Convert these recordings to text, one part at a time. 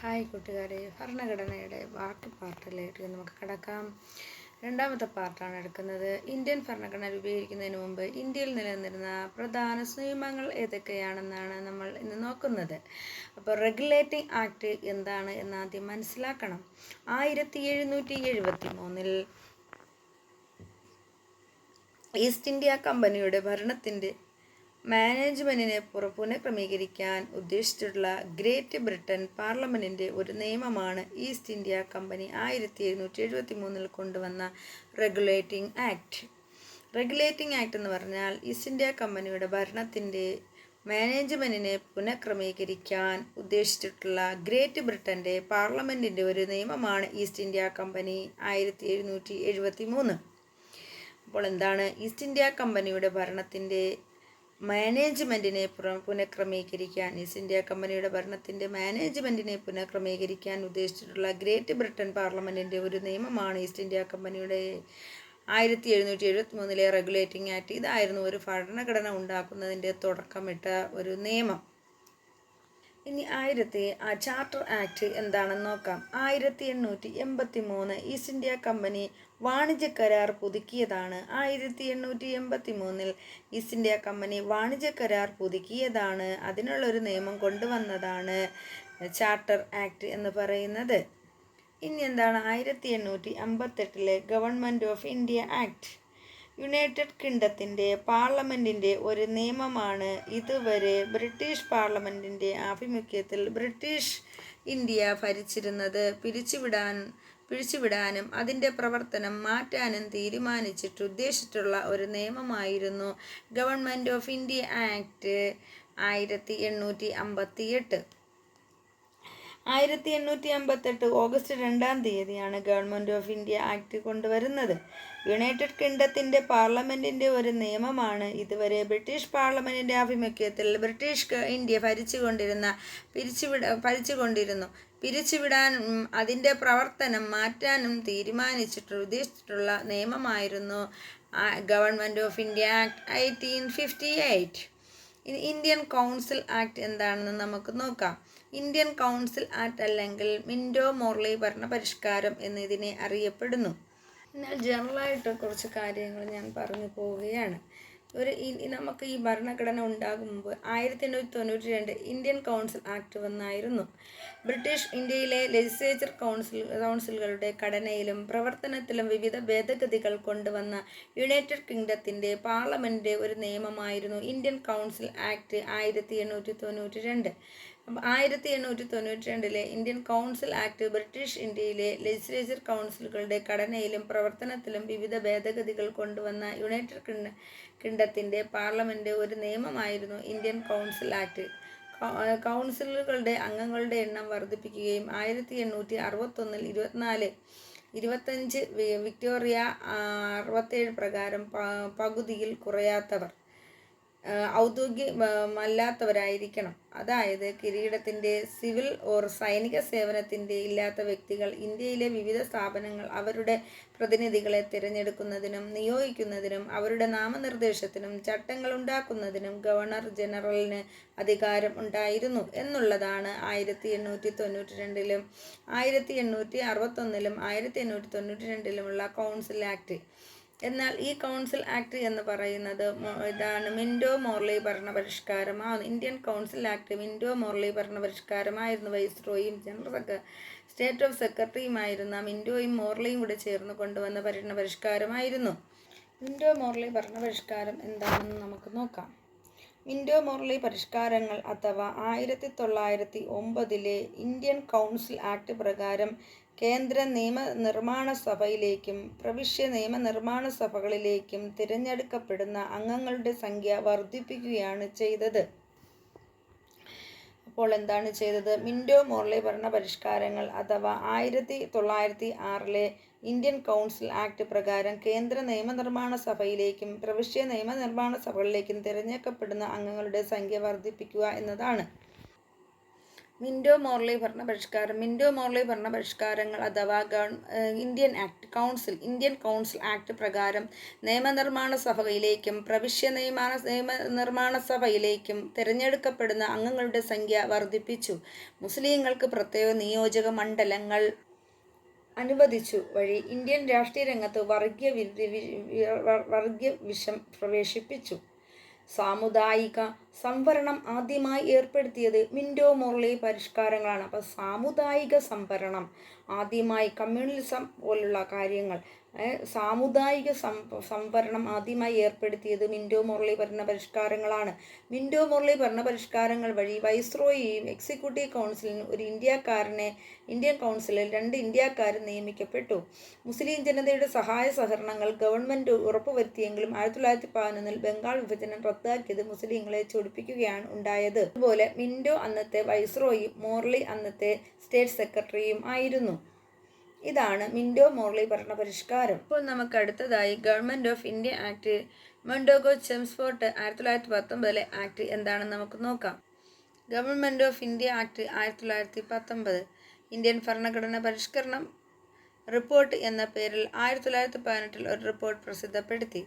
Hi കൂട്ടുകാരെ ഭരണഘടനയുടെ ബാക്കി പാർട്ടിലേക്ക് നമുക്ക് കിടക്കാം. രണ്ടാമത്തെ പാർട്ടാണ് എടുക്കുന്നത്. ഇന്ത്യൻ ഭരണഘടന രൂപീകരിക്കുന്നതിന് മുമ്പ് ഇന്ത്യയിൽ നിലനിന്നിരുന്ന പ്രധാന നിയമങ്ങൾ ഏതൊക്കെയാണെന്നാണ് നമ്മൾ ഇന്ന് നോക്കുന്നത്. അപ്പോൾ റെഗുലേറ്റിംഗ് ആക്ട് എന്താണ് എന്ന് ആദ്യം മനസ്സിലാക്കണം. ആയിരത്തി എഴുന്നൂറ്റി എഴുപത്തി മൂന്നിൽ ഈസ്റ്റ് ഇന്ത്യ കമ്പനിയുടെ ഭരണത്തിന്റെ മാനേജ്മെന്റിനെ പുറ പുനഃക്രമീകരിക്കാൻ ഉദ്ദേശിച്ചിട്ടുള്ള ഗ്രേറ്റ് ബ്രിട്ടൻ പാർലമെന്റിന്റെ ഒരു നിയമമാണ് ഈസ്റ്റ് ഇന്ത്യ കമ്പനി ആയിരത്തി എഴുന്നൂറ്റി എഴുപത്തി മൂന്നിൽ കൊണ്ടുവന്ന റെഗുലേറ്റിംഗ് ആക്ട്. റെഗുലേറ്റിംഗ് ആക്ട് എന്ന് പറഞ്ഞാൽ ഈസ്റ്റ് ഇന്ത്യ കമ്പനിയുടെ ഭരണത്തിന്റെ മാനേജ്മെന്റിനെ പുനഃക്രമീകരിക്കാൻ ഉദ്ദേശിച്ചിട്ടുള്ള ഗ്രേറ്റ് ബ്രിട്ടന്റെ പാർലമെന്റിന്റെ ഒരു നിയമമാണ് ഈസ്റ്റ് ഇന്ത്യ കമ്പനി ആയിരത്തി എഴുന്നൂറ്റി എഴുപത്തി മൂന്ന് അപ്പോൾ എന്താണ് ഈസ്റ്റ് ഇന്ത്യ കമ്പനിയുടെ ഭരണത്തിന്റെ മാനേജ്മെന്റിനെ പുനഃക്രമീകരിക്കാൻ ഈസ്റ്റ് ഇന്ത്യ കമ്പനിയുടെ ഭരണത്തിന്റെ മാനേജ്മെന്റിനെ പുനഃക്രമീകരിക്കാൻ ഉദ്ദേശിച്ചിട്ടുള്ള ഗ്രേറ്റ് ബ്രിട്ടൻ പാർലമെന്റിന്റെ ഒരു നിയമമാണ് ഈസ്റ്റ് ഇന്ത്യ കമ്പനിയുടെ ആയിരത്തി എഴുന്നൂറ്റി എഴുപത്തി മൂന്നിലെ റെഗുലേറ്റിംഗ് ആക്ട്. ഇതായിരുന്നു ഒരു ഭരണഘടന ഉണ്ടാക്കുന്നതിന്റെ തുടക്കമിട്ട ഒരു നിയമം. ഇനി ആയിരത്തി ചാർട്ടർ ആക്ട് എന്താണെന്ന് നോക്കാം. ആയിരത്തി എണ്ണൂറ്റി എൺപത്തി മൂന്ന് ഈസ്റ്റ് ഇന്ത്യ കമ്പനി വാണിജ്യ കരാർ പുതുക്കിയതാണ്. ആയിരത്തി എണ്ണൂറ്റി എൺപത്തി മൂന്നിൽ ഈസ്റ്റ് ഇന്ത്യ കമ്പനി വാണിജ്യ കരാർ പുതുക്കിയതാണ്. അതിനുള്ളൊരു നിയമം കൊണ്ടുവന്നതാണ് ചാർട്ടർ ആക്ട് എന്ന് പറയുന്നത്. ഇനി എന്താണ് ആയിരത്തി എണ്ണൂറ്റി അമ്പത്തെട്ടിലെ government of India act? United കിങ്ഡത്തിന്റെ പാർലമെന്റിന്റെ ഒരു നിയമമാണ് ഇതുവരെ ബ്രിട്ടീഷ് പാർലമെന്റിന്റെ ആഭിമുഖ്യത്തിൽ ബ്രിട്ടീഷ് ഇന്ത്യ ഭരിച്ചിരുന്നത്. പിരിച്ചുവിടാൻ പിരിച്ചുവിടാനും അതിന്റെ പ്രവർത്തനം മാറ്റാനും തീരുമാനിച്ചിട്ട് ഉദ്ദേശിച്ചിട്ടുള്ള ഒരു നിയമമായിരുന്നു. ഗവൺമെന്റ് ഓഫ് ഇന്ത്യ ആക്ട് ആയിരത്തി എണ്ണൂറ്റി അമ്പത്തി എട്ട് ആയിരത്തി എണ്ണൂറ്റി അമ്പത്തെട്ട് ഓഗസ്റ്റ് രണ്ടാം തീയതിയാണ് ഗവൺമെന്റ് ഓഫ് ഇന്ത്യ ആക്ട് കൊണ്ടുവരുന്നത്. യുണൈറ്റഡ് കിങ്ഡത്തിന്റെ പാർലമെന്റിന്റെ ഒരു നിയമമാണ് ഇതുവരെ ബ്രിട്ടീഷ് പാർലമെന്റിന്റെ ആഭിമുഖ്യത്തിൽ ബ്രിട്ടീഷ് ഇന്ത്യ ഭരിച്ചുകൊണ്ടിരുന്ന പിരിച്ചുവിട ഭരിച്ചുകൊണ്ടിരുന്നു. പിരിച്ചുവിടാനും അതിന്റെ പ്രവർത്തനം മാറ്റാനും തീരുമാനിച്ചിട്ട് ഉദ്ദേശിച്ചിട്ടുള്ള നിയമമായിരുന്നു government of India act eighteen fifty eight. Indian council act എന്താണെന്ന് നമുക്ക് നോക്കാം. ഇന്ത്യൻ കൗൺസിൽ ആക്ട് അല്ലെങ്കിൽ മിൻഡോ മോർലി ഭരണപരിഷ്കാരം എന്നിതിനെ അറിയപ്പെടുന്നു. എന്നാൽ ജനറലായിട്ട് കുറച്ച് കാര്യങ്ങൾ ഞാൻ പറഞ്ഞു പോവുകയാണ്. ഒരു നമുക്ക് ഈ ഭരണഘടന ഉണ്ടാകും മുമ്പ് ആയിരത്തി എണ്ണൂറ്റി തൊണ്ണൂറ്റി രണ്ട് ഇന്ത്യൻ കൗൺസിൽ ആക്ട് വന്നായിരുന്നു. ബ്രിട്ടീഷ് ഇന്ത്യയിലെ ലെജിസ്ലേച്ചർ കൗൺസിൽ കൗൺസിലുകളുടെ ഘടനയിലും പ്രവർത്തനത്തിലും വിവിധ ഭേദഗതികൾ കൊണ്ടുവന്ന യുണൈറ്റഡ് കിങ്ഡത്തിന്റെ പാർലമെന്റിന്റെ ഒരു നിയമമായിരുന്നു ഇന്ത്യൻ കൗൺസിൽ ആക്ട് ആയിരത്തി എണ്ണൂറ്റി തൊണ്ണൂറ്റി രണ്ട് ആയിരത്തി എണ്ണൂറ്റി തൊണ്ണൂറ്റി രണ്ടിലെ ഇന്ത്യൻ കൗൺസിൽ ആക്ട് ബ്രിട്ടീഷ് ഇന്ത്യയിലെ ലെജിസ്ലേച്ചർ കൗൺസിലുകളുടെ ഘടനയിലും പ്രവർത്തനത്തിലും വിവിധ ഭേദഗതികൾ കൊണ്ടുവന്ന യുണൈറ്റഡ് കിണ്ടത്തിന്റെ പാർലമെന്റ് ഒരു നിയമമായിരുന്നു ഇന്ത്യൻ കൗൺസിൽ ആക്ട്. കൗൺസിലുകളുടെ അംഗങ്ങളുടെ എണ്ണം വർദ്ധിപ്പിക്കുകയും ആയിരത്തി എണ്ണൂറ്റി അറുപത്തൊന്നിൽ ഇരുപത്തിനാല് ഇരുപത്തഞ്ച് വിക്ടോറിയ അറുപത്തേഴ് പ്രകാരം പകുതിയിൽ കുറയാത്തവർ. ഔദ്യോഗികമല്ലാത്തവരായിരിക്കണം. അതായത് കിരീടത്തിന്റെ സിവിൽ ഓർ സൈനിക സേവനത്തിന്റെ ഇല്ലാത്ത വ്യക്തികൾ ഇന്ത്യയിലെ വിവിധ സ്ഥാപനങ്ങൾ അവരുടെ പ്രതിനിധികളെ തിരഞ്ഞെടുക്കുന്നതിനും നിയോഗിക്കുന്നതിനും അവരുടെ നാമനിർദ്ദേശത്തിനും ചട്ടങ്ങൾ ഉണ്ടാക്കുന്നതിനും ഗവർണർ ജനറലിന് അധികാരം ഉണ്ടായിരുന്നു എന്നുള്ളതാണ് ആയിരത്തി എണ്ണൂറ്റി തൊണ്ണൂറ്റി രണ്ടിലും ആയിരത്തി എണ്ണൂറ്റി അറുപത്തൊന്നിലും ആയിരത്തി എണ്ണൂറ്റി തൊണ്ണൂറ്റി രണ്ടിലുമുള്ള കൗൺസിൽ ആക്ട്. എന്നാൽ ഈ കൗൺസിൽ ആക്ട് എന്ന് പറയുന്നത് ഇതാണ് മിൻഡോ മോർലി ഭരണ പരിഷ്കാരമാണ് Indian council act Minto Morley ഭരണ പരിഷ്കാരമായിരുന്നു വൈസ്രോയും ജനറൽ സ്റ്റേറ്റ് ഓഫ് സെക്രട്ടറിയുമായിരുന്ന മിൻഡോയും മോർലിയും കൂടെ ചേർന്ന് കൊണ്ടുവന്ന ഭരണ പരിഷ്കാരമായിരുന്നു മിൻഡോ മോർലി ഭരണ പരിഷ്കാരം എന്താണെന്ന് നമുക്ക് നോക്കാം. മിൻഡോ മോർലി പരിഷ്കാരങ്ങൾ അഥവാ ആയിരത്തി തൊള്ളായിരത്തി ഒമ്പതിലെ ഇന്ത്യൻ കൗൺസിൽ ആക്ട് പ്രകാരം കേന്ദ്ര നിയമനിർമ്മാണ സഭയിലേക്കും പ്രവിശ്യ നിയമനിർമ്മാണ സഭകളിലേക്കും തിരഞ്ഞെടുക്കപ്പെടുന്ന അംഗങ്ങളുടെ സംഖ്യ വർദ്ധിപ്പിക്കുകയാണ് ചെയ്തത്. അപ്പോൾ എന്താണ് ചെയ്തത്? മിൻഡോ മോർലെ ഭരണ പരിഷ്കാരങ്ങൾ അഥവാ ആയിരത്തി തൊള്ളായിരത്തി ആറിലെ ഇന്ത്യൻ കൗൺസിൽ ആക്ട് പ്രകാരം കേന്ദ്ര നിയമനിർമ്മാണ സഭയിലേക്കും പ്രവിശ്യ നിയമനിർമ്മാണ സഭകളിലേക്കും തിരഞ്ഞെടുക്കപ്പെടുന്ന അംഗങ്ങളുടെ സംഖ്യ വർദ്ധിപ്പിക്കുക എന്നതാണ്. മിൻഡോ മോർലി ഭരണ പരിഷ്കാരം മിൻഡോ മോർലി ഭരണ പരിഷ്കാരങ്ങൾ അഥവാ Indian act council Indian council act പ്രകാരം നിയമനിർമ്മാണ സഭയിലേക്കും പ്രവിശ്യ നിയമാന നിയമനിർമ്മാണ സഭയിലേക്കും തിരഞ്ഞെടുക്കപ്പെടുന്ന അംഗങ്ങളുടെ സംഖ്യ വർദ്ധിപ്പിച്ചു. മുസ്ലിങ്ങൾക്ക് പ്രത്യേക നിയോജക മണ്ഡലങ്ങൾ അനുവദിച്ചു വഴി ഇന്ത്യൻ രാഷ്ട്രീയ രംഗത്ത് വർഗീയ വർഗീയ വിഷം പ്രവേശിപ്പിച്ചു. സാമുദായിക സംവരണം ആദ്യമായി ഏർപ്പെടുത്തിയത് മിൻഡോ മോർലി പരിഷ്കാരങ്ങളാണ്. അപ്പോൾ സാമുദായിക സംവരണം ആദ്യമായി കമ്മ്യൂണലിസം പോലുള്ള കാര്യങ്ങൾ സാമുദായിക സംവരണം ആദ്യമായി ഏർപ്പെടുത്തിയത് മിൻഡോ മുരളി ഭരണ പരിഷ്കാരങ്ങളാണ് മിൻഡോ മുരളി ഭരണ പരിഷ്കാരങ്ങൾ വഴി വൈസ്രോയിയും എക്സിക്യൂട്ടീവ് കൗൺസിലിനും ഒരു ഇന്ത്യക്കാരനെ ഇന്ത്യൻ കൗൺസിലിൽ രണ്ട് ഇന്ത്യക്കാരും നിയമിക്കപ്പെട്ടു. മുസ്ലിം ജനതയുടെ സഹായ സഹകരണങ്ങൾ ഗവൺമെന്റ് ഉറപ്പുവരുത്തിയെങ്കിലും ആയിരത്തി തൊള്ളായിരത്തി പതിനൊന്നിൽ ബംഗാൾ വിഭജനം റദ്ദാക്കിയത് മുസ്ലിങ്ങളെ ചൊടിപ്പിക്കുകയാണ് ഉണ്ടായത്. അതുപോലെ മിൻഡോ അന്നത്തെ വൈസ്രോയും മോർലി അന്നത്തെ സ്റ്റേറ്റ് സെക്രട്ടറിയും ആയിരുന്നു. ഇതാണ് മിൻഡോ മോർലി ഭരണ പരിഷ്കാരം. ഇപ്പോൾ നമുക്ക് അടുത്തതായി government of India act Montagu Chelmsford ആയിരത്തി തൊള്ളായിരത്തി പത്തൊമ്പതിലെ ആക്ട് എന്താണെന്ന് നമുക്ക് നോക്കാം. ഗവൺമെന്റ് ഓഫ് ഇന്ത്യ ആക്ട് ആയിരത്തി തൊള്ളായിരത്തി പത്തൊമ്പത് ഇന്ത്യൻ ഭരണഘടന പരിഷ്കരണം റിപ്പോർട്ട് എന്ന പേരിൽ ആയിരത്തി തൊള്ളായിരത്തി പതിനെട്ടിൽ ഒരു റിപ്പോർട്ട് പ്രസിദ്ധപ്പെടുത്തി.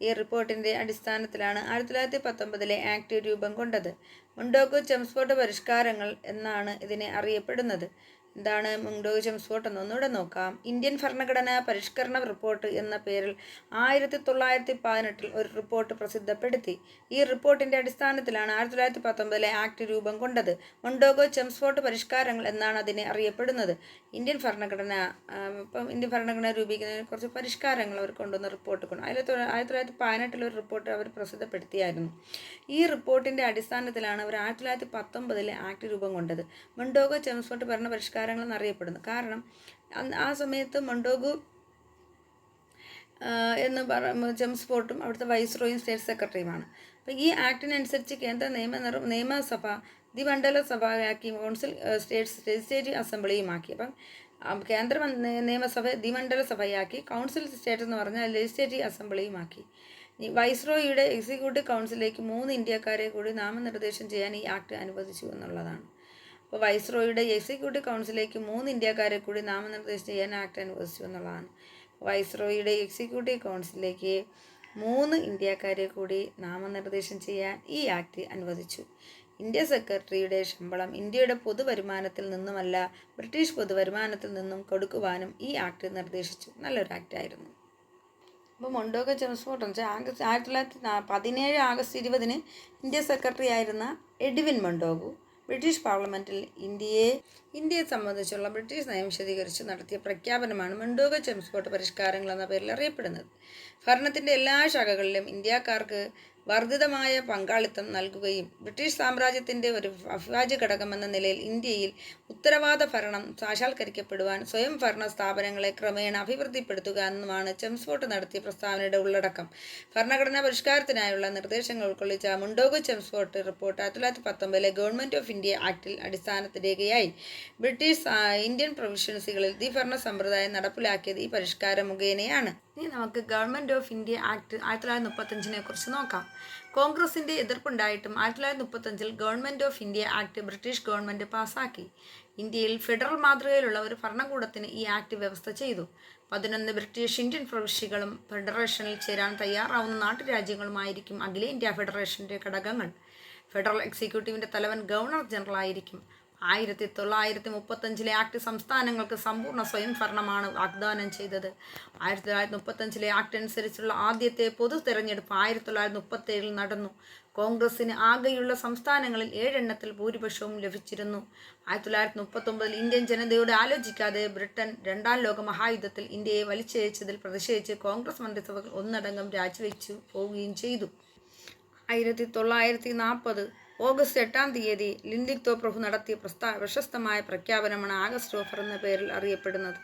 ഈ റിപ്പോർട്ടിന്റെ അടിസ്ഥാനത്തിലാണ് ആയിരത്തി തൊള്ളായിരത്തി പത്തൊമ്പതിലെ ആക്ട് രൂപം കൊണ്ടത്. മുണ്ടോക്കോ ചെംസ്ഫോർട്ട് പരിഷ്കാരങ്ങൾ എന്നാണ് ഇതിനെ അറിയപ്പെടുന്നത്. എന്താണ് മുണ്ടോ ചെംസ്ഫോർട്ട് എന്ന് ഒന്നുകൂടെ നോക്കാം. ഇന്ത്യൻ ഭരണഘടന പരിഷ്കരണ റിപ്പോർട്ട് എന്ന പേരിൽ ആയിരത്തി തൊള്ളായിരത്തി പതിനെട്ടിൽ ഒരു റിപ്പോർട്ട് പ്രസിദ്ധപ്പെടുത്തി. ഈ റിപ്പോർട്ടിന്റെ അടിസ്ഥാനത്തിലാണ് ആയിരത്തി തൊള്ളായിരത്തി പത്തൊമ്പതിലെ ആക്ട് രൂപം കൊണ്ടത്. മൊണ്ടോഗോ ചെംസ്ഫോർട്ട് പരിഷ്കാരങ്ങൾ എന്നാണ് അതിനെ അറിയപ്പെടുന്നത്. ഇന്ത്യൻ ഭരണഘടന ഇപ്പം ഇന്ത്യൻ ഭരണഘടന രൂപീകരിക്കുന്നതിന് കുറച്ച് പരിഷ്കാരങ്ങൾ അവർ കൊണ്ടുവന്ന റിപ്പോർട്ട് കൊണ്ട് ആയിരത്തി ആയിരത്തി തൊള്ളായിരത്തി പതിനെട്ടിൽ ഒരു റിപ്പോർട്ട് അവർ പ്രസിദ്ധപ്പെടുത്തിയായിരുന്നു. ഈ റിപ്പോർട്ടിന്റെ അടിസ്ഥാനത്തിലാണ് അവർ ആയിരത്തി തൊള്ളായിരത്തി പത്തൊമ്പതിലെ ആക്ട് രൂപം കൊണ്ടത്. മൊണ്ടോഗോ ചെംസ്ഫോർട്ട് ഭരണ പരിഷ്കാരങ്ങൾ എന്നറിയപ്പെടുന്നു കാരണം ആ സമയത്ത് മൊണ്ടോഗു എന്ന് പറ ജംസ്പോർട്ടും അവിടുത്തെ വൈസ്രോയും സ്റ്റേറ്റ് സെക്രട്ടറിയുമാണ്. അപ്പോൾ ഈ ആക്ടിനനുസരിച്ച് കേന്ദ്ര നിയമ നിയമസഭ ദ്വിമണ്ഡല സഭയാക്കി കൗൺസിൽ ആഹ് സ്റ്റേറ്റ്സ് ലെജിസ്ലേറ്റീവ് അസംബ്ലിയുമാക്കി. അപ്പം കേന്ദ്ര നിയമസഭ ദി ദ്വിമണ്ഡല സഭയാക്കി കൗൺസിൽ സ്റ്റേറ്റ് എന്ന് പറഞ്ഞാൽ ലെജിസ്ലേറ്റീവ് അസംബ്ലിയുമാക്കി. ഈ വൈസ്രോയിയുടെ എക്സിക്യൂട്ടീവ് കൗൺസിലേക്ക് മൂന്ന് ഇന്ത്യക്കാരെ കൂടി നാമനിർദ്ദേശം ചെയ്യാൻ ഈ ആക്ട് അനുവദിച്ചു എന്നുള്ളതാണ്. അപ്പോൾ വൈസ്രോയുടെ എക്സിക്യൂട്ടീവ് കൗൺസിലേക്ക് മൂന്ന് ഇന്ത്യക്കാരെ കൂടി നാമനിർദ്ദേശം ചെയ്യാൻ ആക്ട് അനുവദിച്ചു എന്നുള്ളതാണ്. വൈസ്രോയുടെ എക്സിക്യൂട്ടീവ് കൗൺസിലേക്ക് മൂന്ന് ഇന്ത്യക്കാരെ കൂടി നാമനിർദ്ദേശം ചെയ്യാൻ ഈ ആക്ട് അനുവദിച്ചു. ഇന്ത്യ സെക്രട്ടറിയുടെ ശമ്പളം ഇന്ത്യയുടെ പൊതുവരുമാനത്തിൽ നിന്നുമല്ല ബ്രിട്ടീഷ് പൊതുവരുമാനത്തിൽ നിന്നും കൊടുക്കുവാനും ഈ ആക്ട് നിർദ്ദേശിച്ചു. നല്ലൊരു ആക്റ്റായിരുന്നു അപ്പോൾ മൊണ്ടോഗ ജെംസ്ഫോർട്ട് എന്ന് വെച്ചാൽ ആഗസ്റ്റ് ആയിരത്തി തൊള്ളായിരത്തി പതിനേഴ് ആഗസ്റ്റ് ഇരുപതിന് ഇന്ത്യ സെക്രട്ടറി ആയിരുന്ന എഡ്വിൻ മൊണ്ടോഗു ബ്രിട്ടീഷ് പാർലമെന്റിൽ ഇന്ത്യയെ ഇന്ത്യയെ സംബന്ധിച്ചുള്ള ബ്രിട്ടീഷ് നയം വിശദീകരിച്ച് നടത്തിയ പ്രഖ്യാപനമാണ് മൊണ്ടോഗ ചെംസ്കോട്ട് പരിഷ്കാരങ്ങൾ എന്ന പേരിൽ അറിയപ്പെടുന്നത്. ഭരണത്തിന്റെ എല്ലാ ശാഖകളിലും ഇന്ത്യക്കാർക്ക് വർദ്ധിതമായ പങ്കാളിത്തം നൽകുകയും ബ്രിട്ടീഷ് സാമ്രാജ്യത്തിന്റെ ഒരു അവിഭാജ്യ ഘടകമെന്ന നിലയിൽ ഇന്ത്യയിൽ ഉത്തരവാദ ഭരണം സാക്ഷാത്കരിക്കപ്പെടുവാൻ സ്വയം ഭരണ സ്ഥാപനങ്ങളെ ക്രമേണ അഭിവൃദ്ധിപ്പെടുത്തുക എന്നുമാണ് ചെംസ്ഫോർട്ട് നടത്തിയ പ്രസ്താവനയുടെ ഉള്ളടക്കം. ഭരണഘടനാ പരിഷ്കാരത്തിനായുള്ള നിർദ്ദേശങ്ങൾ ഉൾക്കൊള്ളിച്ച മുണ്ടോഗോ ചെംസ്ഫോർട്ട് റിപ്പോർട്ട് ആയിരത്തി തൊള്ളായിരത്തി പത്തൊമ്പതിലെ ഗവൺമെന്റ് ഓഫ് ഇന്ത്യ ആക്ടിൽ അടിസ്ഥാനത്തിൽ രേഖയായി ബ്രിട്ടീഷ് ഇന്ത്യൻ പ്രൊവിഷൻസികളിൽ ദ്വിഭരണ സമ്പ്രദായം നടപ്പിലാക്കിയത് ഈ പരിഷ്കാരം മുഖേനയാണ്. ഇനി നമുക്ക് ഗവൺമെന്റ് ഓഫ് ഇന്ത്യ ആക്ട് ആയിരത്തി തൊള്ളായിരത്തി മുപ്പത്തഞ്ചിനെ കുറിച്ച് നോക്കാം. കോൺഗ്രസിന്റെ എതിർപ്പുണ്ടായിട്ടും ആയിരത്തി തൊള്ളായിരത്തി മുപ്പത്തഞ്ചിൽ government of India act British government പാസാക്കി ഇന്ത്യയിൽ ഫെഡറൽ മാതൃകയിലുള്ള ഒരു ഭരണകൂടത്തിന് ഈ ആക്ട് വ്യവസ്ഥ ചെയ്തു. പതിനൊന്ന് ബ്രിട്ടീഷ് ഇന്ത്യൻ പ്രവിശ്യകളും ഫെഡറേഷനിൽ ചേരാൻ തയ്യാറാവുന്ന നാട്ടുരാജ്യങ്ങളുമായിരിക്കും അഖിലേന്ത്യാ ഫെഡറേഷന്റെ ഘടകങ്ങൾ. ഫെഡറൽ എക്സിക്യൂട്ടീവിന്റെ തലവൻ ഗവർണർ ജനറൽ ആയിരിക്കും ആയിരത്തി തൊള്ളായിരത്തി മുപ്പത്തഞ്ചിലെ ആക്ട് സംസ്ഥാനങ്ങൾക്ക് സമ്പൂർണ സ്വയംഭരണമാണ് വാഗ്ദാനം ചെയ്തത്. ആയിരത്തി തൊള്ളായിരത്തി മുപ്പത്തഞ്ചിലെ ആക്ട് അനുസരിച്ചുള്ള ആദ്യത്തെ പൊതു തെരഞ്ഞെടുപ്പ് ആയിരത്തി തൊള്ളായിരത്തി മുപ്പത്തേഴിൽ നടന്നു. കോൺഗ്രസിന് ആകെയുള്ള സംസ്ഥാനങ്ങളിൽ ഏഴെണ്ണത്തിൽ ഭൂരിപക്ഷവും ലഭിച്ചിരുന്നു. ആയിരത്തി തൊള്ളായിരത്തി മുപ്പത്തൊമ്പതിൽ ഇന്ത്യൻ ജനതയോട് ആലോചിക്കാതെ ബ്രിട്ടൻ രണ്ടാം ലോക മഹായുദ്ധത്തിൽ ഇന്ത്യയെ വലിച്ചയച്ചതിൽ പ്രതിഷേധിച്ച് കോൺഗ്രസ് മന്ത്രിസഭകൾ ഒന്നടങ്കം രാജിവെച്ചു പോവുകയും ചെയ്തു. ആയിരത്തി തൊള്ളായിരത്തി നാൽപ്പത് ഓഗസ്റ്റ് എട്ടാം തീയതി ലിൻഡിക് പ്രഭു നടത്തിയ പ്രസ്താ പ്രശസ്തമായ പ്രഖ്യാപനമാണ് ആഗസ്റ്റ് ഓഫർ എന്ന പേരിൽ അറിയപ്പെടുന്നത്.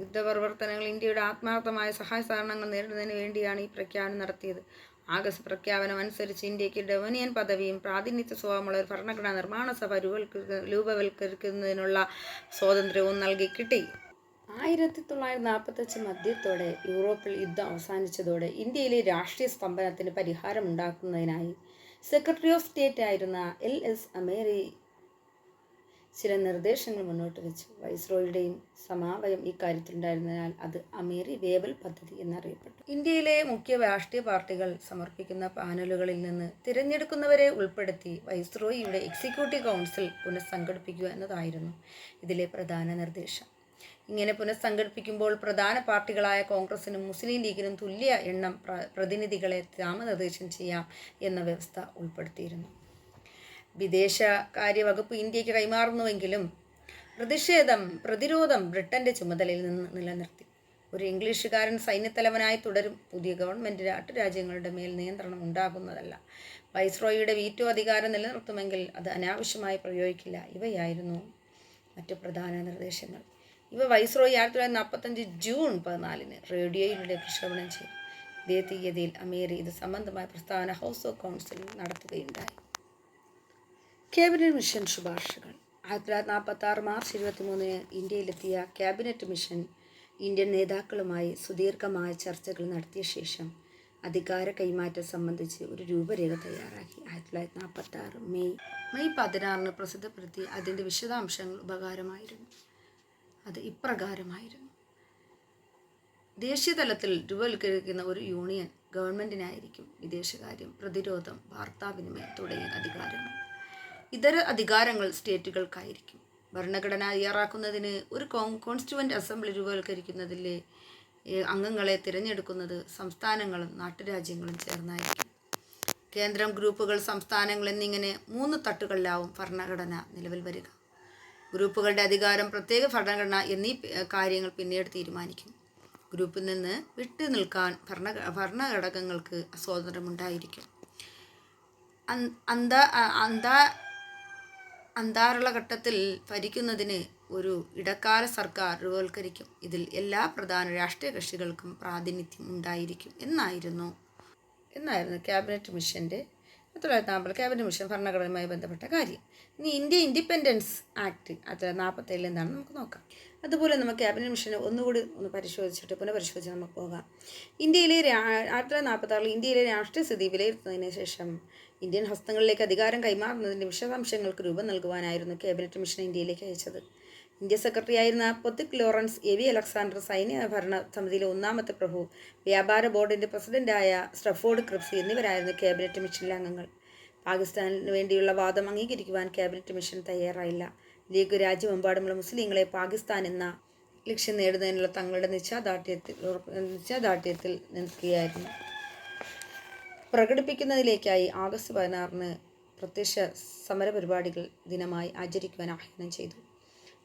യുദ്ധപ്രവർത്തനങ്ങൾ ഇന്ത്യയുടെ ആത്മാർത്ഥമായ സഹായ സഹകരണങ്ങൾ നേരിടുന്നതിന് വേണ്ടിയാണ് ഈ പ്രഖ്യാപനം നടത്തിയത്. ആഗസ്റ്റ് പ്രഖ്യാപനം അനുസരിച്ച് ഇന്ത്യയ്ക്ക് ഡൊമിനിയൻ പദവിയും പ്രാതിനിധ്യ സ്വഭാവമുള്ള ഒരു ഭരണഘടനാ നിർമ്മാണ സഭ രൂപവൽക്കരിക്ക രൂപവൽക്കരിക്കുന്നതിനുള്ള സ്വാതന്ത്ര്യവും നൽകി കിട്ടി. ആയിരത്തി തൊള്ളായിരത്തി നാൽപ്പത്തഞ്ച് മധ്യത്തോടെ യൂറോപ്പിൽ യുദ്ധം അവസാനിച്ചതോടെ ഇന്ത്യയിലെ രാഷ്ട്രീയ സ്തംഭനത്തിന് പരിഹാരമുണ്ടാക്കുന്നതിനായി സെക്രട്ടറി ഓഫ് സ്റ്റേറ്റ് ആയിരുന്ന എൽ എസ് അമേരി. ചില നിർദ്ദേശങ്ങൾ മുന്നോട്ട് വെച്ചു. വൈസ്രോയുടെയും സമാവയം ഇക്കാര്യത്തിലുണ്ടായിരുന്നതിനാൽ അത് അമേരി വേവൽ പദ്ധതി എന്നറിയപ്പെട്ടു. ഇന്ത്യയിലെ മുഖ്യ രാഷ്ട്രീയ പാർട്ടികൾ സമർപ്പിക്കുന്ന പാനലുകളിൽ നിന്ന് തിരഞ്ഞെടുക്കുന്നവരെ ഉൾപ്പെടുത്തി വൈസ്രോയിയുടെ എക്സിക്യൂട്ടീവ് കൗൺസിൽ പുനഃസംഘടിപ്പിക്കുക എന്നതായിരുന്നു ഇതിലെ പ്രധാന നിർദ്ദേശം. ഇങ്ങനെ പുനഃസംഘടിപ്പിക്കുമ്പോൾ പ്രധാന പാർട്ടികളായ കോൺഗ്രസിനും മുസ്ലിം ലീഗിനും തുല്യ എണ്ണം പ്ര- പ്രതിനിധികളെ നാമനിർദ്ദേശം ചെയ്യാം എന്ന വ്യവസ്ഥ ഉൾപ്പെടുത്തിയിരുന്നു. വിദേശകാര്യ വകുപ്പ് ഇന്ത്യയ്ക്ക് കൈമാറുന്നുവെങ്കിലും പ്രതിഷേധം പ്രതിരോധം ബ്രിട്ടന്റെ ചുമതലയിൽ നിന്ന് നിലനിർത്തി. ഒരു ഇംഗ്ലീഷുകാരൻ സൈന്യത്തലവനായി തുടരും. പുതിയ ഗവൺമെന്റ് നാട്ടുരാജ്യങ്ങളുടെ മേൽ നിയന്ത്രണം ഉണ്ടാകുന്നതല്ല. വൈസ്രോയിയുടെ വീറ്റോ അധികാരം നിലനിർത്തുമെങ്കിൽ അത് അനാവശ്യമായി പ്രയോഗിക്കില്ല. ഇവയായിരുന്നു മറ്റു പ്രധാന നിർദ്ദേശങ്ങൾ. ഇവ വൈസ്രോയി ആയിരത്തി തൊള്ളായിരത്തി നാൽപ്പത്തഞ്ച് ജൂൺ പതിനാലിന് റേഡിയോയിലൂടെ പ്രക്ഷേപണം ചെയ്തു. ഇതേ തീയതിയിൽ അമേരി ഇത് സംബന്ധമായ പ്രസ്താവന ഹൗസ് ഓഫ് കൗൺസിൽ നടത്തുകയുണ്ടായി. ക്യാബിനറ്റ് മിഷൻ ശുപാർശകൾ. ആയിരത്തി തൊള്ളായിരത്തി നാൽപ്പത്തി ആറ് മാർച്ച് ഇരുപത്തി മൂന്നിന് ഇന്ത്യയിലെത്തിയ ക്യാബിനറ്റ് മിഷൻ ഇന്ത്യൻ നേതാക്കളുമായി സുദീർഘമായ ചർച്ചകൾ നടത്തിയ ശേഷം അധികാര കൈമാറ്റം സംബന്ധിച്ച് ഒരു രൂപരേഖ തയ്യാറാക്കി. ആയിരത്തി തൊള്ളായിരത്തി നാൽപ്പത്തി ആറ് മെയ് മെയ് പതിനാറിന് പ്രസിദ്ധപ്പെടുത്തി അതിന്റെ വിശദാംശങ്ങൾ ഉപകാരമായിരുന്നു. അത് ഇപ്രകാരമായിരുന്നു. ദേശീയതലത്തിൽ രൂപവൽക്കരിക്കുന്ന ഒരു യൂണിയൻ ഗവൺമെന്റിനായിരിക്കും വിദേശകാര്യം പ്രതിരോധം വാർത്താവിനിമയം തുടങ്ങിയ അധികാരങ്ങൾ. ഇതര അധികാരങ്ങൾ സ്റ്റേറ്റുകൾക്കായിരിക്കും. ഭരണഘടന തയ്യാറാക്കുന്നതിന് ഒരു കോൺ- കോൺസ്റ്റിറ്റ്യുവന്റ് അസംബ്ലി രൂപവൽക്കരിക്കുന്നതിലെ അംഗങ്ങളെ തിരഞ്ഞെടുക്കുന്നത് സംസ്ഥാനങ്ങളും നാട്ടുരാജ്യങ്ങളും ചേർന്നായിരിക്കും. കേന്ദ്രം ഗ്രൂപ്പുകൾ സംസ്ഥാനങ്ങൾ എന്നിങ്ങനെ മൂന്ന് തട്ടുകളിലാവും ഭരണഘടന നിലവിൽ വരിക. ഗ്രൂപ്പുകളുടെ അധികാരം പ്രത്യേക ഭരണഘടന എന്നീ കാര്യങ്ങൾ പിന്നീട് തീരുമാനിക്കും. ഗ്രൂപ്പിൽ നിന്ന് വിട്ടു നിൽക്കാൻ ഭരണ ഭരണഘടകങ്ങൾക്ക് സ്വാതന്ത്ര്യമുണ്ടായിരിക്കും. അന്ത അന്താ അ- അന്താ അന്താരാഷ്ട്ര ഘട്ടത്തിൽ ഭരിക്കുന്നതിന് ഒരു ഇടക്കാല സർക്കാർ രൂപവൽക്കരിക്കും. ഇതിൽ എല്ലാ പ്രധാന രാഷ്ട്രീയ കക്ഷികൾക്കും പ്രാതിനിധ്യം ഉണ്ടായിരിക്കും. എന്നായിരുന്നു എന്നായിരുന്നു ക്യാബിനറ്റ് മിഷന്റെ തൊള്ളായിരത്തി നാൽപ്പത് ക്യാബിനറ്റ് മിഷൻ ഭരണഘടനയുമായി ബന്ധപ്പെട്ട കാര്യം. ഇനി ഇന്ത്യ ഇൻഡിപെൻഡൻസ് ആക്ട് അത് നാൽപ്പത്തേഴിൽ എന്താണെന്ന് നമുക്ക് നോക്കാം. അതുപോലെ നമുക്ക് ക്യാബിനറ്റ് മിഷൻ ഒന്നുകൂടി ഒന്ന് പരിശോധിച്ചിട്ട് പുനഃപരിശോധിച്ച് നമുക്ക് പോകാം. ഇന്ത്യയിലെ ആയിരത്തി തൊള്ളായിരത്തി നാൽപ്പത്തി ആറിൽ ഇന്ത്യയിലെ രാഷ്ട്രീയ സ്ഥിതി വിലയിരുത്തുന്നതിന് ശേഷം ഇന്ത്യൻ ഹസ്തങ്ങളിലേക്ക് അധികാരം കൈമാറുന്നതിന്റെ വിശദാംശങ്ങൾക്ക് രൂപം നൽകുവാനായിരുന്നു ക്യാബിനറ്റ് മിഷൻ ഇന്ത്യയിലേക്ക് അയച്ചത്. ഇന്ത്യ സെക്രട്ടറിയായിരുന്ന Pethick Lawrence A V Alexander സൈനിക ഭരണ സമിതിയിലെ ഒന്നാമത്തെ പ്രഭു വ്യാപാര ബോർഡിന്റെ പ്രസിഡന്റായ സ്ട്രഫോർഡ് ക്രിപ്സി എന്നിവരായിരുന്നു ക്യാബിനറ്റ് മിഷനിലെ അംഗങ്ങൾ. പാകിസ്ഥാനിന് വേണ്ടിയുള്ള വാദം അംഗീകരിക്കുവാൻ ക്യാബിനറ്റ് മിഷൻ തയ്യാറായില്ല. ലീഗ് രാജ്യമെമ്പാടുമുള്ള മുസ്ലിങ്ങളെ പാകിസ്ഥാൻ എന്ന ലക്ഷ്യം നേടുന്നതിനുള്ള തങ്ങളുടെ നിശ്ചയദാർഢ്യത്തിൽ നിശ്ചയദാർഢ്യത്തിൽ നിൽക്കുകയായിരുന്നു. പ്രകടിപ്പിക്കുന്നതിലേക്കായി ആഗസ്റ്റ് പതിനാറിന് പ്രത്യക്ഷ സമരപരിപാടികൾ ദിനമായി ആചരിക്കുവാൻ ആഹ്വാനം ചെയ്തു.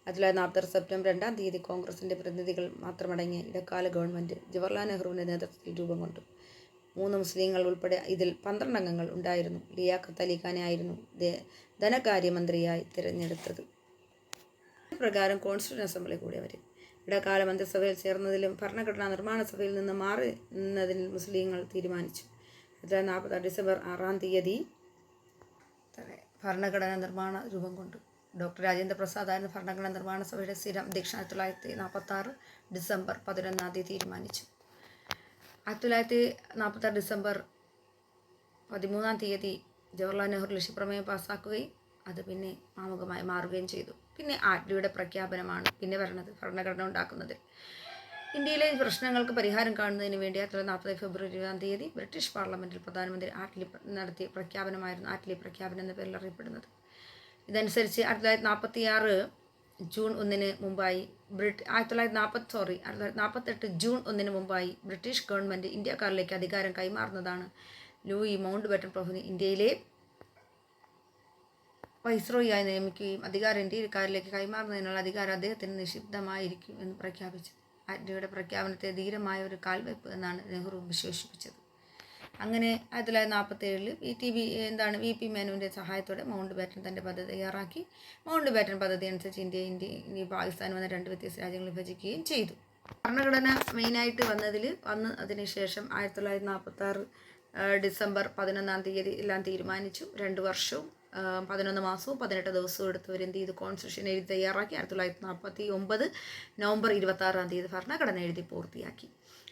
ആയിരത്തി തൊള്ളായിരത്തി നാൽപ്പത്തി സെപ്റ്റംബർ രണ്ടാം തീയതി കോൺഗ്രസിന്റെ പ്രതിനിധികൾ മാത്രമടങ്ങിയ ഇടക്കാല ഗവൺമെന്റ് ജവഹർലാൽ നെഹ്റുവിന്റെ നേതൃത്വത്തിൽ രൂപം കൊണ്ടു. മൂന്ന് മുസ്ലിങ്ങൾ ഉൾപ്പെടെ ഇതിൽ പന്ത്രണ്ട് അംഗങ്ങൾ ഉണ്ടായിരുന്നു. ലിയാഖത്ത് അലി ഖാനെ ആയിരുന്നു ധനകാര്യമന്ത്രിയായി തിരഞ്ഞെടുത്തത്. പ്രകാരം കോൺസ്റ്റിറ്റ്യൂഷൻ അസംബ്ലി കൂടി അവർ ഇടക്കാല മന്ത്രിസഭയിൽ ചേർന്നതിലും ഭരണഘടനാ നിർമ്മാണ സഭയിൽ നിന്ന് മാറി നിന്നതിൽ മുസ്ലിങ്ങൾ തീരുമാനിച്ചു. ആയിരത്തി നാൽപ്പത്തി ഡിസംബർ ആറാം തീയതി ഭരണഘടനാ നിർമ്മാണ രൂപം കൊണ്ടു. ഡോക്ടർ രാജേന്ദ്ര പ്രസാദ് ആയിരുന്നു ഭരണഘടനാ നിർമ്മാണ സഭയുടെ സ്ഥിരം അധ്യക്ഷൻ. ആയിരത്തി തൊള്ളായിരത്തി നാൽപ്പത്തി ആറ് ഡിസംബർ പതിനൊന്നാം തീയതി തീരുമാനിച്ചു. ആയിരത്തി തൊള്ളായിരത്തി നാൽപ്പത്തി ആറ് ഡിസംബർ പതിമൂന്നാം തീയതി ജവഹർലാൽ നെഹ്റു ലക്ഷ്യപ്രമേയം പാസ്സാക്കുകയും അത് പിന്നെ ആമുഖമായി മാറുകയും ചെയ്തു. പിന്നെ ആറ്റ്ലിയുടെ പ്രഖ്യാപനമാണ് പിന്നെ വരണത് ഭരണഘടന ഉണ്ടാക്കുന്നതിൽ. ഇന്ത്യയിലെ പ്രശ്നങ്ങൾക്ക് പരിഹാരം കാണുന്നതിന് വേണ്ടി ആയിരത്തി തൊള്ളായിരത്തി നാൽപ്പത് ഫെബ്രുവരി ഇരുപതാം തീയതി ബ്രിട്ടീഷ് പാർലമെന്റിൽ പ്രധാനമന്ത്രി ആറ്റ്ലി നടത്തിയ പ്രഖ്യാപനമായിരുന്നു ആറ്റ്ലി പ്രഖ്യാപനം എന്ന പേരിൽ അറിയപ്പെടുന്നത്. ഇതനുസരിച്ച് ആയിരത്തി തൊള്ളായിരത്തി നാൽപ്പത്തി ആറ് ജൂൺ ഒന്നിന് മുമ്പായി ബ്രിട്ട് ആയിരത്തി തൊള്ളായിരത്തി നാൽപ്പത്തി സോറി ആയിരത്തി തൊള്ളായിരത്തി നാൽപ്പത്തെട്ട് ജൂൺ ഒന്നിന് മുമ്പായി ബ്രിട്ടീഷ് ഗവൺമെന്റ് ഇന്ത്യക്കാരിലേക്ക് അധികാരം കൈമാറുന്നതാണ്. ലൂയി മൗണ്ട് ബട്ടൺ പ്രഭുവിനെ ഇന്ത്യയിലെ വൈസ്രോയിയായി നിയമിക്കുകയും അധികാരം ഇന്ത്യക്കാരിലേക്ക് കൈമാറുന്നതിനുള്ള അധികാരം അദ്ദേഹത്തിന് നിഷിദ്ധമായിരിക്കും എന്ന് പ്രഖ്യാപിച്ചു. ആന്റണിയുടെ പ്രഖ്യാപനത്തെ ധീരമായ ഒരു കാൽവെപ്പ് എന്നാണ് നെഹ്റു വിശേഷിപ്പിച്ചത്. അങ്ങനെ ആയിരത്തി തൊള്ളായിരത്തി നാൽപ്പത്തി ഏഴിൽ വി ടി ബി എന്താണ് വി പി മേനുവിന്റെ സഹായത്തോടെ മൗണ്ട് ബാറ്റൻ തന്റെ പദ്ധതി തയ്യാറാക്കി. മൗണ്ട് ബാറ്റൻ പദ്ധതി അനുസരിച്ച് ഇന്ത്യ ഇന്ത്യ പാകിസ്ഥാൻ വന്ന രണ്ട് വ്യത്യസ്ത രാജ്യങ്ങൾ വിഭജിക്കുകയും ചെയ്തു. ഭരണഘടന മെയിനായിട്ട് വന്നതിൽ വന്ന് അതിനുശേഷം ആയിരത്തി തൊള്ളായിരത്തി നാൽപ്പത്തി ആറ് ഡിസംബർ പതിനൊന്നാം തീയതി എല്ലാം തീരുമാനിച്ചു. രണ്ട് വർഷവും പതിനൊന്ന് മാസവും പതിനെട്ട് ദിവസവും എടുത്തവർ എന്ത് ചെയ്തു? കോൺസ്റ്റിറ്റ്യൂഷൻ എഴുതി തയ്യാറാക്കി. ആയിരത്തി തൊള്ളായിരത്തി നാൽപ്പത്തി ഒമ്പത് നവംബർ ഇരുപത്തി ആറാം തീയതി ഭരണഘടന എഴുതി പൂർത്തിയാക്കി.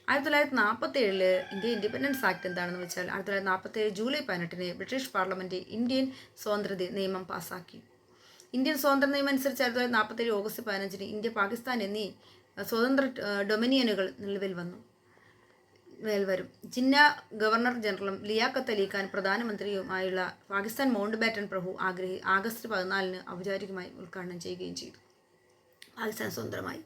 ആയിരത്തി തൊള്ളായിരത്തി നാൽപ്പത്തി ഏഴിൽ ഇന്ത്യ ഇൻഡിപെൻഡൻസ് ആക്ട് എന്താണെന്ന് വെച്ചാൽ ആയിരത്തി തൊള്ളായിരത്തി നാൽപ്പത്തി ഏഴ് ജൂലൈ പതിനെട്ടിന് ബ്രിട്ടീഷ് പാർലമെന്റ് ഇന്ത്യൻ സ്വാതന്ത്ര്യ നിയമം പാസാക്കി. ഇന്ത്യൻ സ്വാതന്ത്ര്യ നിയമം അനുസരിച്ച് ആയിരത്തി തൊള്ളായിരത്തി നാൽപ്പത്തി ഏഴ് ഓഗസ്റ്റ് പതിനഞ്ചിന് ഇന്ത്യ പാകിസ്ഥാൻ എന്നീ സ്വതന്ത്ര ഡൊമിനിയനുകൾ നിലവിൽ വന്നു. മേൽ വരും. ജിന്ന ഗവർണർ ജനറലും ലിയാഖത്ത് അലി ഖാൻ പ്രധാനമന്ത്രിയുമായുള്ള പാകിസ്ഥാൻ മൗണ്ട് ബാറ്റൻ പ്രഭു ആഗ്രഹി ആഗസ്റ്റ് പതിനാലിന് ഔപചാരികമായി ഉദ്ഘാടനം ചെയ്യുകയും ചെയ്തു. പാകിസ്ഥാൻ സ്വതന്ത്രമായി.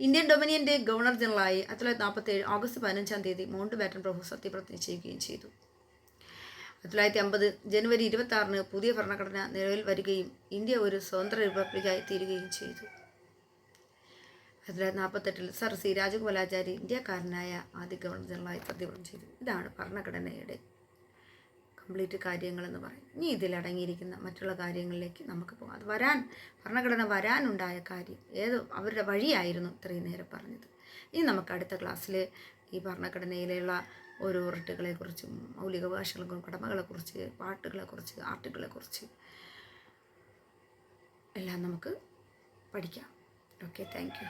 ഇന്ത്യൻ ഡൊമിനിയന്റെ ഗവർണർ ജനറലായി ആയിരത്തി തൊള്ളായിരത്തി നാൽപ്പത്തേഴ് ഓഗസ്റ്റ് പതിനഞ്ചാം തീയതി മൗണ്ട് ബാറ്റൺ പ്രഭു സത്യപ്രതിജ്ഞ ചെയ്യുകയും ചെയ്തു. ആയിരത്തി തൊള്ളായിരത്തി അമ്പത് ജനുവരി ഇരുപത്തി ആറിന് പുതിയ ഭരണഘടന നിലവിൽ വരികയും ഇന്ത്യ ഒരു സ്വതന്ത്ര റിപ്പബ്ലിക്കായി തീരുകയും ചെയ്തു. ആയിരത്തി തൊള്ളായിരത്തി നാൽപ്പത്തെട്ടിൽ സർ സി രാജഗോപാലാചാരി ഇന്ത്യക്കാരനായ ആദ്യ ഗവർണർ ജനറലായി പ്രതിജ്ഞ ചെയ്തു ഇതാണ് ഭരണഘടനയുടെ കംപ്ലീറ്റ് കാര്യങ്ങളെന്ന് പറയും. ഇനി ഇതിലടങ്ങിയിരിക്കുന്ന മറ്റുള്ള കാര്യങ്ങളിലേക്ക് നമുക്ക് പോകാം. അത് വരാൻ ഭരണഘടന വരാനുണ്ടായ കാര്യം ഏത് അവരുടെ വഴിയായിരുന്നു ഇത്രയും നേരം പറഞ്ഞത്. ഇനി നമുക്ക് അടുത്ത ക്ലാസ്സിൽ ഈ ഭരണഘടനയിലുള്ള ഓരോ റിട്ടുകളെക്കുറിച്ചും മൗലികാവകാശങ്ങൾക്കും കടമകളെക്കുറിച്ച് പാട്ടുകളെക്കുറിച്ച് ആർട്ടുകളെക്കുറിച്ച് എല്ലാം നമുക്ക് പഠിക്കാം. Okay thank you